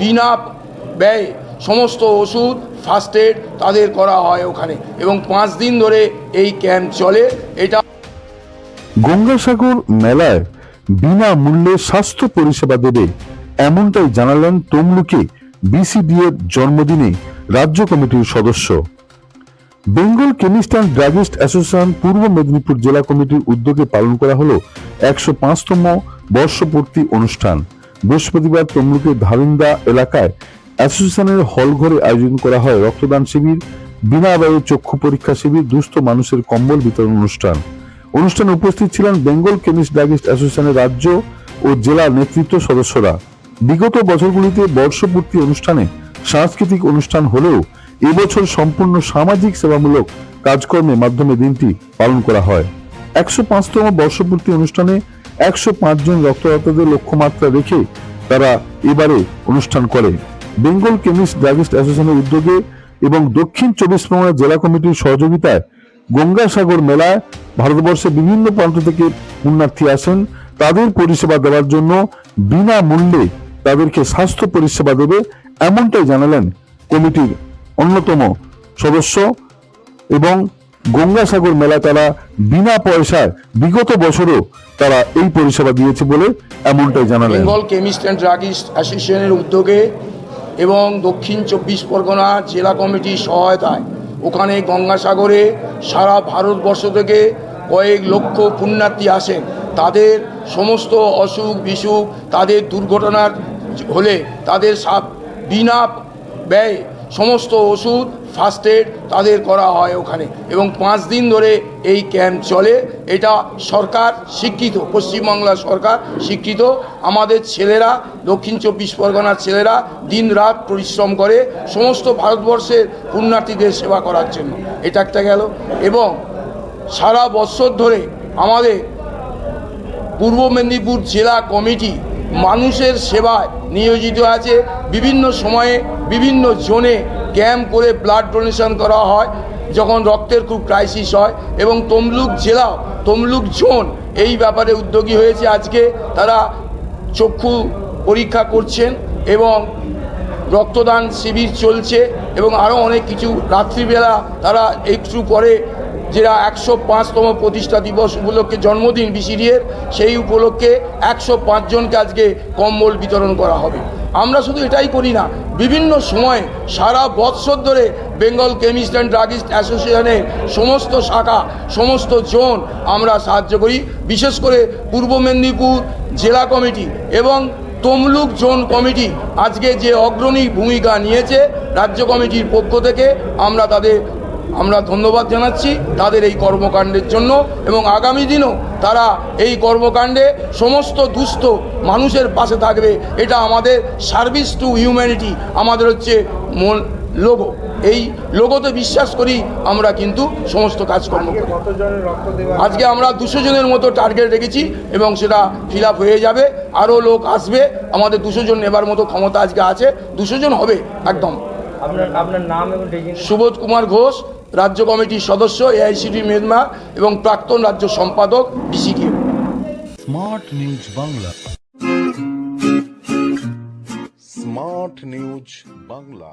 বিনা ব্যয়ে সমস্ত ওষুধ ফার্স্ট এড তাদের করা হয় ওখানে এবং পাঁচ দিন ধরে এই ক্যাম্প চলে। এটা গঙ্গাসাগর মেলায় বিনামূল্যে স্বাস্থ্য পরিষেবা দেবে এমনটাই জানালেন তমলুকে বিসিডিএর জন্মদিনে রাজ্য কমিটির সদস্য। Bengal chemist and druggist association Purba Medinipur জেলা কমিটির উদ্যোগে পালন করা হলো একশো পাঁচতম বর্ষপূর্তি অনুষ্ঠান। বৃহস্পতিবার তমলুকের ধারিন্দা এলাকায় অ্যাসোসিয়েশনের হলঘরে আয়োজন করা হয় রক্তদান শিবির, বিনা ব্যয়ে চক্ষু পরীক্ষা শিবির, দুস্থ মানুষের কম্বল বিতরণ অনুষ্ঠান। অনুষ্ঠানে উপস্থিত ছিলেন বেঙ্গল কেমিস্ট ড্রাগিস্ট অ্যাসোসিয়েশনের রাজ্য ও জেলা নেতৃত্ব সদস্যরা। বিগত বছরগুলিতে বর্ষপূর্তি অনুষ্ঠানে সাংস্কৃতিক অনুষ্ঠান হলেও এবছর সম্পূর্ণ সামাজিক সেবামূলক কাজকর্মের মাধ্যমে দিনটি পালন করা হয়। একশো পাঁচতম বর্ষপূর্তি অনুষ্ঠানে একশো জন রক্তদাতাদের লক্ষ্যমাত্রা রেখে তারা এবারে অনুষ্ঠান করে। বেঙ্গল কেমিস্ট ড্রাগিস্ট অ্যাসোসিয়েশনের উদ্যোগে এবং দক্ষিণ চব্বিশ পরগনা জেলা কমিটির সহযোগিতায় গঙ্গাসাগর মেলায় ভারতবর্ষের বিভিন্ন প্রান্ত থেকে পুণ্যার্থী আসেন। তাদের পরিষেবা দেওয়ার জন্য বিনামূল্যে তাদেরকে স্বাস্থ্য পরিষেবা দেবে এমনটাই জানালেন কমিটির অন্যতম সদস্য এবং গঙ্গাসাগর মেলা তারা বিনা পয়সায় বিগত বছরও তারা এই পরিষেবা দিয়েছে বলে এমনটাই জানালেন। বেঙ্গল কেমিস্ট অ্যান্ড ড্রাগিস্ট অ্যাসোসিয়েশনের উদ্যোগে এবং দক্ষিণ চব্বিশ পরগনা জেলা কমিটির সহায়তায় ওখানে গঙ্গাসাগরে সারা ভারতবর্ষ থেকে কয়েক লক্ষ পুণ্যার্থী আসেন। তাদের সমস্ত অসুখ বিসুখ, তাদের দুর্ঘটনার হলে তাদের বিনা ব্যয়ে সমস্ত ওষুধ ফার্স্ট এড তাদের করা হয় ওখানে। এবং পাঁচ দিন ধরে এই ক্যাম্প চলে। এটা সরকার শিক্ষিত পশ্চিমবাংলা সরকার শিক্ষিত আমাদের ছেলেরা, দক্ষিণ চব্বিশ পরগনার ছেলেরা দিন রাত পরিশ্রম করে সমস্ত ভারতবর্ষের পুণ্যার্থীদের সেবা করার জন্য। এটা একটা গেল। এবং সারা বছর ধরে আমাদের পূর্ব মেদিনীপুর জেলা কমিটি মানুষের সেবায় নিয়োজিত আছে। বিভিন্ন সময়ে বিভিন্ন জোনে ক্যাম্প করে ব্লাড ডোনেশন করা হয়, যখন রক্তের খুব ক্রাইসিস হয় এবং তমলুক জেলাও, তমলুক জোন এই ব্যাপারে উদ্যোগী হয়েছে। আজকে তারা চক্ষু পরীক্ষা করছেন এবং রক্তদান শিবির চলছে এবং আরও অনেক কিছু রাত্রিবেলা তারা একটু পরে যেটা একশো পাঁচতম প্রতিষ্ঠা দিবস উপলক্ষে জন্মদিন বিসিডিএর সেই উপলক্ষে একশো পাঁচজনকে আজকে কম্বল বিতরণ করা হবে। আমরা শুধু এটাই করি না, বিভিন্ন সময়ে সারা বৎসর ধরে বেঙ্গল কেমিস্ট অ্যান্ড ড্রাগিস্ট অ্যাসোসিয়েশনের সমস্ত শাখা, সমস্ত জোন আমরা সাহায্য করি। বিশেষ করে পূর্ব মেদিনীপুর জেলা কমিটি এবং তমলুক জোন কমিটি আজকে যে অগ্রণী ভূমিকা নিয়েছে রাজ্য কমিটির পক্ষ থেকে, আমরা তাদের আমরা ধন্যবাদ জানাচ্ছি তাদের এই কর্মকাণ্ডের জন্য এবং আগামী দিনও তারা এই কর্মকাণ্ডে সমস্ত দুস্থ মানুষের পাশে থাকবে। এটা আমাদের সার্ভিস টু হিউম্যানিটি আমাদের হচ্ছে মন লোগো। এই লোগোতে বিশ্বাস করি আমরা কিন্তু সমস্ত কাজকর্ম করি। আজকে আমরা দুশো জনের মতো টার্গেট রেখেছি এবং সেটা ফিল আপ হয়ে যাবে। আরও লোক আসবে। আমাদের দুশো জন নেবার মতো ক্ষমতা আজকে আছে। দুশো জন হবে একদম। সুবোধ কুমার ঘোষ রাজ্য কমিটির সদস্য, এআইসিটি মেদমা এবং প্রাক্তন রাজ্য সম্পাদক BCDA smart news Bangla. Smart news Bangla.